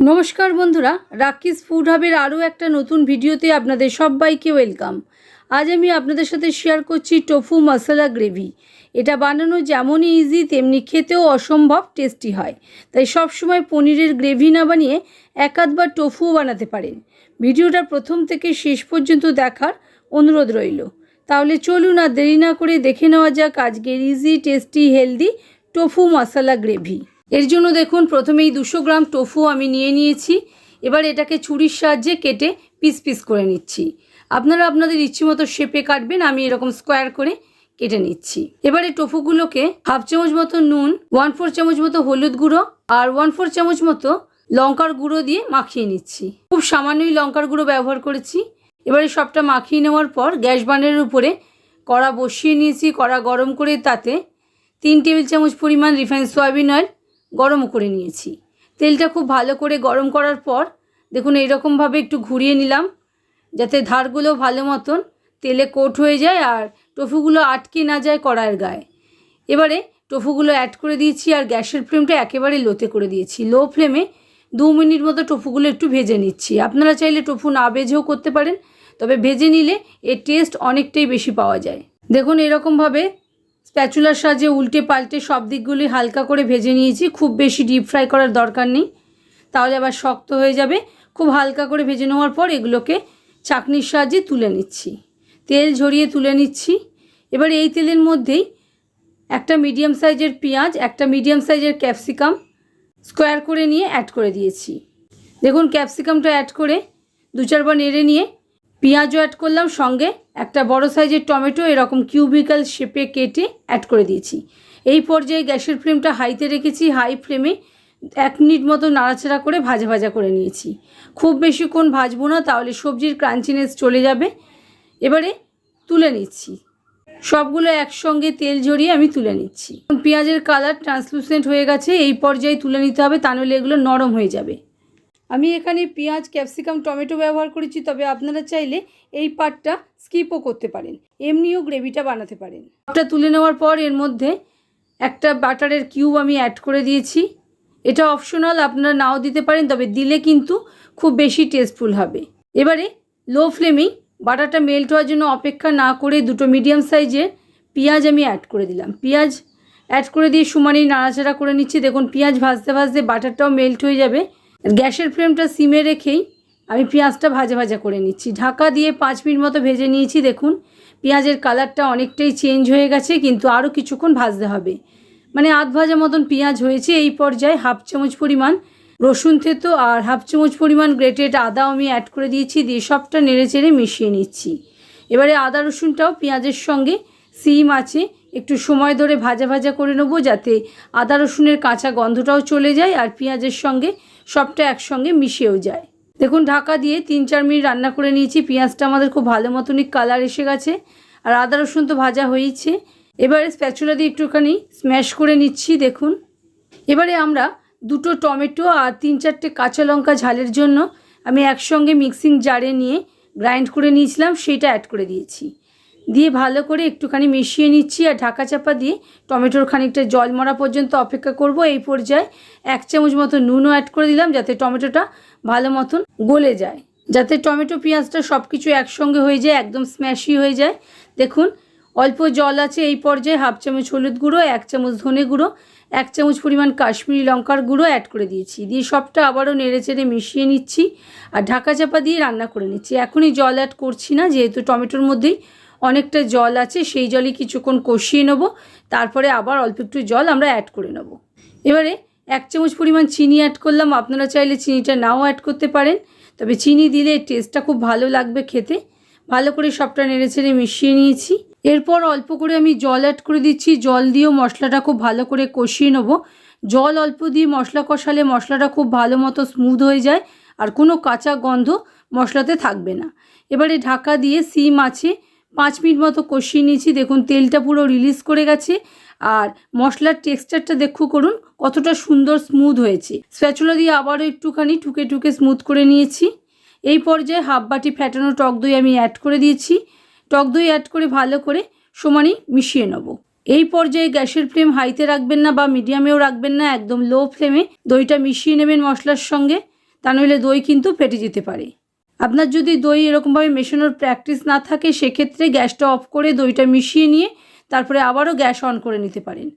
নমস্কার বন্ধুরা রাকিস ফুড হাবের আরও একটা নতুন ভিডিওতে আপনাদের সবাইকে ওয়েলকাম আজ আমি আপনাদের সাথে শেয়ার করছি টোফু মশলা গ্রেভি এটা বানানো যেমনই ইজি তেমনি খেতেও অসম্ভব টেস্টি হয়। তাই সবসময় পনিরের গ্রেভি না বানিয়ে একাধবার টোফুও বানাতে পারেন। ভিডিওটা প্রথম থেকে শেষ পর্যন্ত দেখার অনুরোধ রইল। তাহলে চলুন আর দেরি না করে দেখে নেওয়া যাক আজকের easy tasty healthy tofu masala gravy এর জন্য দেখুন প্রথমেই দুশো গ্রাম টোফু আমি নিয়ে নিয়েছি। এবার এটাকে ছুরির সাহায্যে কেটে পিস পিস করে নিচ্ছি। আপনারা আপনাদের ইচ্ছে মতো শেপে কাটবেন, আমি এরকম স্কোয়ার করে কেটে নিচ্ছি। এবারে টোফুগুলোকে হাফ চামচ মতো নুন ওয়ান ফোর চামচ মতো হলুদ গুঁড়ো আর ওয়ান ফোর চামচ মতো লঙ্কার গুঁড়ো দিয়ে মাখিয়ে নিচ্ছি। খুব সামান্যই লঙ্কার গুঁড়ো ব্যবহার করেছি। এবারে সবটা মাখিয়ে নেওয়ার পর গ্যাস বানের উপরে কড়া বসিয়ে নিয়েছি, কড়া গরম করে তাতে তিন টেবিল চামচ পরিমাণ রিফাইন সয়াবিন অয়েল গরম করে নিয়েছি। তেলটা খুব ভালো করে গরম করার পর দেখুন এইরকমভাবে একটু ঘুরিয়ে নিলাম, যাতে ধারগুলো ভালো মতন তেলে কোট হয়ে যায় আর টফুগুলো আটকে না যায় কড়াইয়ের গায়ে। এবারে টফুগুলো অ্যাড করে দিয়েছি আর গ্যাসের ফ্লেমটা একেবারে লোতে করে দিয়েছি। লো ফ্লেমে দু মিনিট মতো টফুগুলো একটু ভেজে নিচ্ছি। আপনারা চাইলে টফু না ভেজেও করতে পারেন, তবে ভেজে নিলে এর টেস্ট অনেকটাই বেশি পাওয়া যায়। দেখুন এরকমভাবে স্প্যাচুলার সাহায্যে উল্টে পাল্টে সব দিকগুলি হালকা করে ভেজে নিয়েছি। খুব বেশি ডিপ ফ্রাই করার দরকার নেই। তাহলে আবার শক্ত হয়ে যাবে। খুব হালকা করে ভেজে নেওয়ার পর এগুলোকে চাকনির সাহায্যে তুলে নিচ্ছি। তেল ঝরিয়ে তুলে নিচ্ছি। এবার এই তেলের মধ্যেই একটা মিডিয়াম সাইজের পেঁয়াজ, একটা মিডিয়াম সাইজের ক্যাপসিকাম স্কোয়ার করে নিয়ে অ্যাড করে দিয়েছি। দেখুন ক্যাপসিকামটা অ্যাড করে দু চারবার নেড়ে নিয়ে পেঁয়াজও অ্যাড করলাম, সঙ্গে একটা বড় সাইজের টমেটো, এরকম কিউবিক্যাল শেপে কেটে অ্যাড করে দিয়েছি। এই পর্যায়ে গ্যাসের ফ্লেমটা হাইতে রেখেছি হাই ফ্লেমে এক মিনিট মতো নাড়াচাড়া করে ভাজা ভাজা করে নিয়েছি। খুব বেশিক্ষণ ভাজবো না, তাহলে সবজির ক্রাঞ্চিনেস চলে যাবে। এবারে তুলে নিচ্ছি। সবগুলো একসঙ্গে তেল ঝরিয়ে আমি তুলে নিচ্ছি। পেঁয়াজের কালার ট্রান্সলুসেন্ট হয়ে গেছে, এই পর্যায়ে তুলে নিতে হবে, তা নাহলে এগুলো নরম হয়ে যাবে। আমি এখানে পেঁয়াজ, ক্যাপসিকাম, টমেটো ব্যবহার করেছি, তবে আপনারা চাইলে এই পাটটা স্কিপও করতে পারেন। এমনিও গ্রেভিটা বানাতে পারেন। সবটা তুলে নেওয়ার পর এর মধ্যে একটা বাটারের কিউব আমি অ্যাড করে দিয়েছি। এটা অপশনাল, আপনারা নাও দিতে পারেন, তবে দিলে কিন্তু খুব বেশি টেস্টফুল হবে। এবারে লো ফ্লেমেই বাটারটা মেল্ট হওয়ার জন্য অপেক্ষা না করে দুটো মিডিয়াম সাইজের পেঁয়াজ আমি অ্যাড করে দিলাম। পেঁয়াজ অ্যাড করে দিয়ে সমানেই নাড়াচাড়া করে নিচ্ছি। দেখুন, পেঁয়াজ ভাজতে ভাজতে বাটারটাও মেল্ট হয়ে যাবে। গ্যাসের ফ্লেমটা সিমে রেখেই আমি পেঁয়াজটা ভাজা ভাজা করে নিচ্ছি। ঢাকা দিয়ে পাঁচ মিনিট মতো ভেজে নিয়েছি, দেখুন। পেঁয়াজের কালারটা অনেকটাই চেঞ্জ হয়ে গেছে, কিন্তু আরও কিছুক্ষণ ভাজতে হবে। মানে আধ ভাজা মতন পেঁয়াজ হয়েছে, এই পর্যায়ে হাফ চামচ পরিমাণ রসুন থেতো আর হাফ চামচ পরিমাণ গ্রেটেড আদাও আমি অ্যাড করে দিয়েছি, দিয়ে সবটা নেড়ে চেড়ে মিশিয়ে নিচ্ছি। এবারে আদা রসুনটাও পেঁয়াজের সঙ্গে সিম আছে। একটু সময় ধরে ভাজা ভাজা করে নেব যাতে আদা রসুনের কাঁচা গন্ধটাও চলে যায় আর পেঁয়াজের সঙ্গে সবটা একসঙ্গে মিশেও যায়। দেখুন, ঢাকা দিয়ে তিন চার মিনিট রান্না করে নিয়েছি। পেঁয়াজটা আমাদের খুব ভালো মতনই কালার এসে গেছে। আর আদা রসুন তো ভাজা হয়েইছে। এবারে স্প্যাচুলা দিয়ে একটুখানি স্ম্যাশ করে নিচ্ছি, দেখুন। এবারে আমরা দুটো টমেটো আর তিন চারটে কাঁচা লঙ্কা ঝালের জন্য আমি একসঙ্গে মিক্সিং জারে নিয়ে গ্রাইন্ড করে নিয়েছিলাম, সেটা অ্যাড করে দিয়েছি। দিয়ে ভালো করে একটুখানি মিশিয়ে নিচ্ছি আর ঢাকা চাপা দিয়ে টমেটোর খানিকটা জল মরা পর্যন্ত অপেক্ষা করব। এই পর্যায়ে এক চামচ মতো নুনও অ্যাড করে দিলাম যাতে টমেটোটা ভালো মতন গলে যায়। যাতে টমেটো পেঁয়াজটা সব কিছু একসঙ্গে হয়ে যায়, একদম স্ম্যাশি হয়ে যায়। দেখুন, অল্প জল আছে এই পর্যায়ে, হাফ চামচ হলুদ গুঁড়ো, এক চামচ ধনে গুঁড়ো, এক চামচ পরিমাণ কাশ্মীরি লঙ্কার গুঁড়ো অ্যাড করে দিয়েছি। দিয়ে সবটা আবারও নেড়ে চেড়ে মিশিয়ে নিচ্ছি আর ঢাকা চাপা দিয়ে রান্না করে নিচ্ছি। এখনই জল অ্যাড করছি না, যেহেতু টমেটোর মধ্যেই অনেকটা জল আছে, সেই জলই কিছুক্ষণ কষিয়ে নেব। তারপরে আবার অল্প একটু জল আমরা অ্যাড করে নেব। এবারে এক চামচ পরিমাণ চিনি অ্যাড করলাম। আপনারা চাইলে চিনিটা নাও অ্যাড করতে পারেন। তবে চিনি দিলে টেস্টটা খুব ভালো লাগবে খেতে। ভালো করে সবটা নেড়ে ছেড়ে মিশিয়ে নিয়েছি। এরপর অল্প করে আমি জল অ্যাড করে দিচ্ছি। জল দিয়েও মশলাটা খুব ভালো করে কষিয়ে নেব। জল অল্প দিয়ে মশলা কষালে মশলাটা খুব ভালো মতো স্মুথ হয়ে যায়। আর কোনো কাঁচা গন্ধ মশলাতে থাকবে না। এবারে ঢাকা দিয়ে সিম আছে। পাঁচ মিনিট মতো কষিয়ে নিয়েছি। দেখুন, তেলটা পুরো রিলিজ করে গেছে। আর মশলার টেক্সচারটা দেখু করুন, কতটা সুন্দর স্মুথ হয়েছে। স্প্যাচুলা দিয়ে আবারও একটুখানি টুকে টুকে স্মুথ করে নিয়েছি। এই পর্যায়ে হাফ বাটি ফ্যাটানো টক দই আমি অ্যাড করে দিয়েছি। টক দই অ্যাড করে ভালো করে সমানই মিশিয়ে নেব। এই পর্যায়ে গ্যাসের ফ্লেম হাইতে রাখবেন না বা মিডিয়ামেও রাখবেন না, একদম লো ফ্লেমে দইটা মিশিয়ে নেবেন মশলার সঙ্গে। তা নইলে দই কিন্তু ফেটে যেতে পারে। আপনার যদি দই এরকমভাবে মেশানোর প্র্যাকটিস না থাকে, সেক্ষেত্রে গ্যাসটা অফ করে দইটা মিশিয়ে নিয়ে তারপরে আবারও গ্যাস অন করে নিতে পারেন।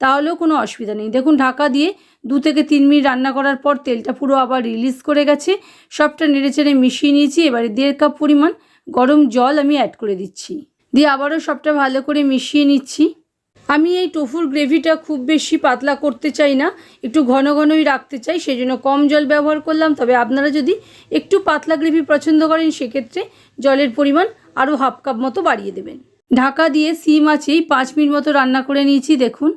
তাহলেও কোনো অসুবিধা নেই। দেখুন, ঢাকা দিয়ে দু থেকে তিন মিনিট রান্না করার পর তেলটা পুরো আবার রিলিজ করে গেছে। সবটা নেড়েচেড়ে মিশিয়ে নিয়েছি। এবারে দেড় কাপ পরিমাণ গরম জল আমি অ্যাড করে দিচ্ছি। দিয়ে আবারও সবটা ভালো করে মিশিয়ে নিচ্ছি। আমি এই টোফুর গ্রেভিটা খুব বেশি পাতলা করতে চাই না, একটু ঘন ঘনই রাখতে চাই সেই জন্য কম জল ব্যবহার করলাম। তবে আপনারা যদি একটু পাতলা গ্রেভি পছন্দ করেন, সেক্ষেত্রে জলের পরিমাণ আরও হাফ কাপ মতো বাড়িয়ে দেবেন। ঢাকা দিয়ে সিম আছেই পাঁচ মিনিট মতো রান্না করে নিয়েছি, দেখুন।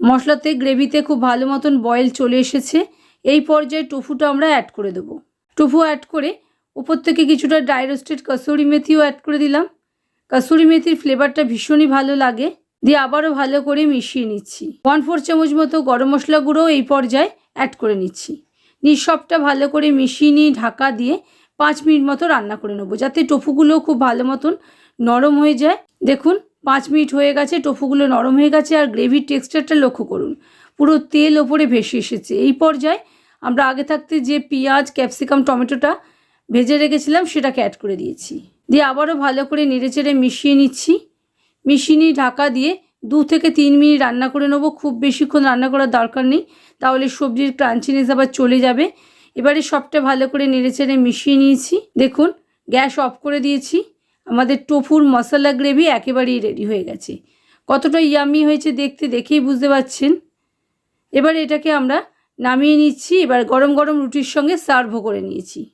মশলাতে গ্রেভিতে খুব ভালো মতন বয়েল চলে এসেছে। এই পর্যায়ে টোফুটা আমরা অ্যাড করে দেবো। টোফু অ্যাড করে উপর থেকে কিছুটা ড্রাই রোস্টেড কসুরি মেথিও অ্যাড করে দিলাম। কসুরি মেথির ফ্লেভারটা ভীষণই ভালো লাগে। দিয়ে আবারও ভালো করে মিশিয়ে নিচ্ছি। ওয়ান ফোর চামচ মতো গরম মশলা গুঁড়ো এই পর্যায়ে অ্যাড করে নিচ্ছি। নিয়ে সবটা ভালো করে মিশিয়ে নিয়ে ঢাকা দিয়ে পাঁচ মিনিট মতো রান্না করে নেব, যাতে টফুগুলো খুব ভালো মতন নরম হয়ে যায়। দেখুন, পাঁচ মিনিট হয়ে গেছে, টফুগুলো নরম হয়ে গেছে আর গ্রেভির টেক্সচারটা লক্ষ্য করুন, পুরো তেল ওপরে ভেসে এসেছে। এই পর্যায়ে আমরা আগে থাকতে যে পেঁয়াজ, ক্যাপসিকাম, টমেটোটা ভেজে রেখেছিলাম, সেটাকে অ্যাড করে দিয়েছি। দিয়ে আবারও ভালো করে নেড়েচেড়ে মিশিয়ে নিচ্ছি। মিশিয়ে ঢাকা দিয়ে দু থেকে তিন মিনিট রান্না করে নেব। খুব বেশিক্ষণ রান্না করার দরকার নেই। তাহলে সবজির ক্রাঞ্চিনেস আবার চলে যাবে। এবারে সবটা ভালো করে নেড়েচেড়ে মিশিয়ে নিয়েছি। দেখুন, গ্যাস অফ করে দিয়েছি। আমাদের টোফুর মশলা গ্রেভি একেবারেই রেডি হয়ে গেছে। কতটা ইয়ামি হয়েছে দেখতে দেখেই বুঝতে পারছেন? এবার এটাকে আমরা নামিয়ে নিচ্ছি। এবার গরম গরম রুটির সঙ্গে সার্ভও করে নিয়েছি।